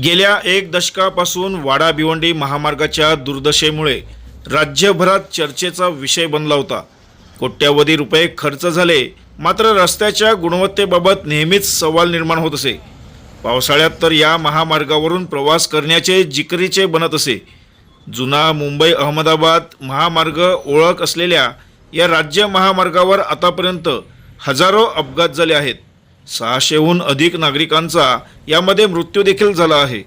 गेल्या एक दशकापासून वाडा भिवंडी महामार्गाच्या दुर्दशेमुळे राज्यभरात चर्चेचा विषय बनला होता. कोट्यावधी रुपये खर्च झाले मात्र रस्त्याच्या गुणवत्तेबाबत नेहमीच सवाल निर्माण होत असे. पावसाळ्यात तर या महामार्गावरून प्रवास करण्याचे जिकरीचे बनत असे. जुना मुंबई अहमदाबाद महामार्ग ओळख असलेल्या या राज्य महामार्गावर आतापर्यंत हजारो अपघात झाले आहेत. सहाशेहून अधिक नागरिकांचा यामध्ये मृत्यू देखील झाला आहे.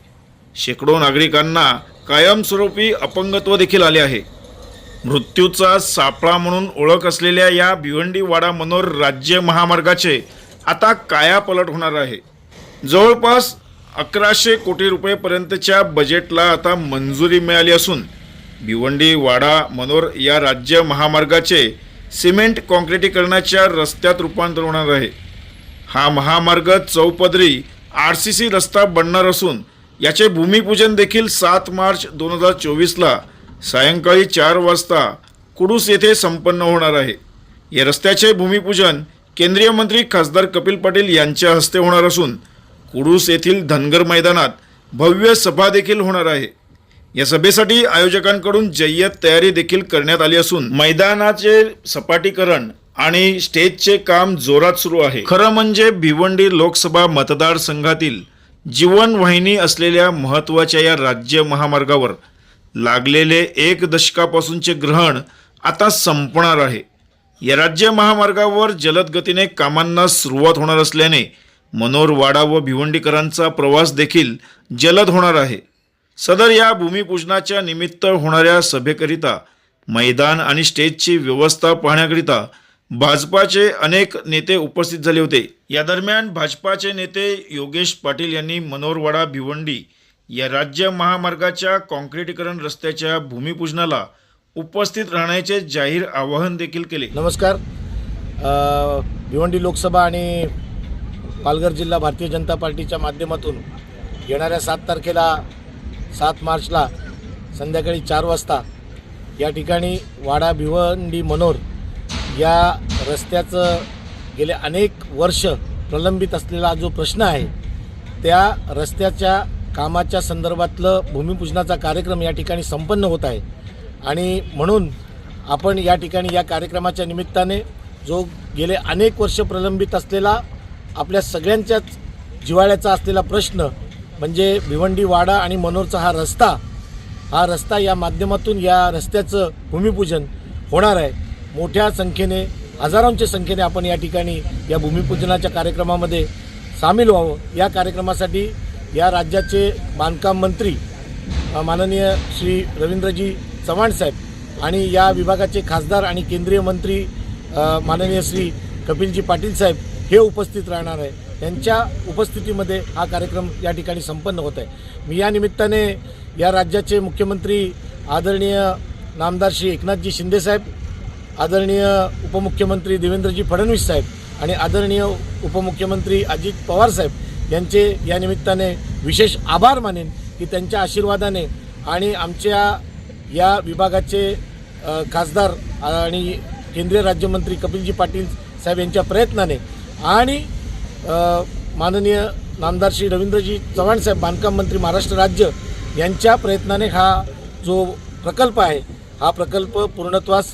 शेकडो नागरिकांना कायमस्वरूपी अपंगत्व देखील आले आहे. मृत्यूचा सापळा म्हणून ओळख असलेल्या या भिवंडी वाडा मनोर राज्य महामार्गाचे आता कायापलट होणार आहे. जवळपास अकराशे कोटी रुपयेपर्यंतच्या बजेटला आता मंजुरी मिळाली असून भिवंडी वाडा मनोर या राज्य महामार्गाचे सिमेंट कॉन्क्रिटीकरणाच्या रस्त्यात रूपांतर होणार आहे. हा महामार्ग चौपदरी आर सी सी रस्ता बनणार असून याचे भूमिपूजन देखील सात मार्च दोन हजार चोवीसला सायंकाळी चार वाजता कुडूस येथे संपन्न होणार आहे. या रस्त्याचे भूमिपूजन केंद्रीय मंत्री खासदार कपिल पाटील यांच्या हस्ते होणार असून कुडूस येथील धनगर मैदानात भव्य सभा देखील होणार आहे. या सभेसाठी आयोजकांकडून जय्यत तयारी देखील करण्यात आली असून मैदानाचे सपाटीकरण आणि स्टेजचे काम जोरात सुरू आहे. खरं म्हणजे भिवंडी लोकसभा मतदारसंघातील जीवनवाहिनी असलेल्या महत्त्वाच्या या राज्य महामार्गावर लागलेले एक दशकापासूनचे ग्रहण आता संपणार आहे. या राज्य महामार्गावर जलद गतीने कामांना सुरुवात होणार असल्याने मनोरवाडा व भिवंडीकरांचा प्रवास देखील जलद होणार आहे. सदर या भूमिपूजनाच्या निमित्त होणाऱ्या सभेकरिता मैदान आणि स्टेजची व्यवस्था पाहण्याकरिता भाजपाचे अनेक नेते उपस्थित झाले होते. या दरम्यान भाजपाचे नेते योगेश पाटील यांनी मनोरवाडा भिवंडी या राज्य महामार्गाच्या कॉन्क्रिटीकरण रस्त्याच्या भूमिपूजनाला उपस्थित राहण्याचे जाहीर आवाहन देखील केले. नमस्कार. भिवंडी लोकसभा आणि पालघर जिल्हा भारतीय जनता पार्टीच्या माध्यमातून येणाऱ्या सात तारखेला सात मार्चला संध्याकाळी चार वाजता या ठिकाणी वाडा भिवंडी मनोर या रस्त्याचं गेले अनेक वर्ष प्रलंबित असलेला जो प्रश्न आहे त्या रस्त्याच्या कामाच्या संदर्भातलं भूमिपूजनाचा कार्यक्रम या ठिकाणी संपन्न होत आहे. आणि म्हणून आपण या ठिकाणी या कार्यक्रमाच्या निमित्ताने जो गेले अनेक वर्ष प्रलंबित असलेला आपल्या सगळ्यांच्याच जिव्हाळ्याचा असलेला प्रश्न म्हणजे भिवंडी वाडा आणि मनोरचा हा रस्ता हा रस्ता या माध्यमातून या रस्त्याचं भूमिपूजन होणार आहे. मोठ्या संख्येने हजारोंच्या संख्येने आपण या ठिकाणी या भूमिपूजनाच्या कार्यक्रमामध्ये सामील व्हावं. या कार्यक्रमासाठी या राज्याचे बांधकाम मंत्री माननीय श्री रवींद्रजी चव्हाण साहेब आणि या विभागाचे खासदार आणि केंद्रीय मंत्री माननीय श्री कपिलजी पाटील साहेब हे उपस्थित राहणार आहे. त्यांच्या उपस्थितीमध्ये हा कार्यक्रम या ठिकाणी संपन्न होत आहे. मी या निमित्ताने या राज्याचे मुख्यमंत्री आदरणीय नामदार श्री एकनाथजी शिंदेसाहेब आदरणीय उपमुख्यमंत्री देवेंद्रजी फडणवीस साहेब आणि आदरणीय उपमुख्यमंत्री अजित पवार साहेब यांचे या निमित्ताने विशेष आभार मानेन की त्यांच्या आशीर्वादाने आणि आमच्या या विभागाचे खासदार आणि केंद्रीय राज्यमंत्री कपिलजी पाटील साहेब यांच्या प्रयत्नाने आणि माननीय नामदार श्री रवींद्रजी चव्हाण साहेब बांधकाम मंत्री महाराष्ट्र राज्य यांच्या प्रयत्नाने हा जो प्रकल्प आहे हा प्रकल्प पूर्णत्वास